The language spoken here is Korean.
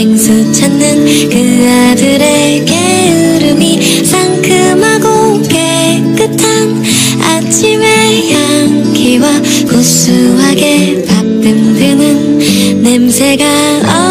냉수 찾는 그 아들의 게으름이 상큼하고 깨끗한 아침의 향기와 구수하게 냄새가 어우러진 가을 아침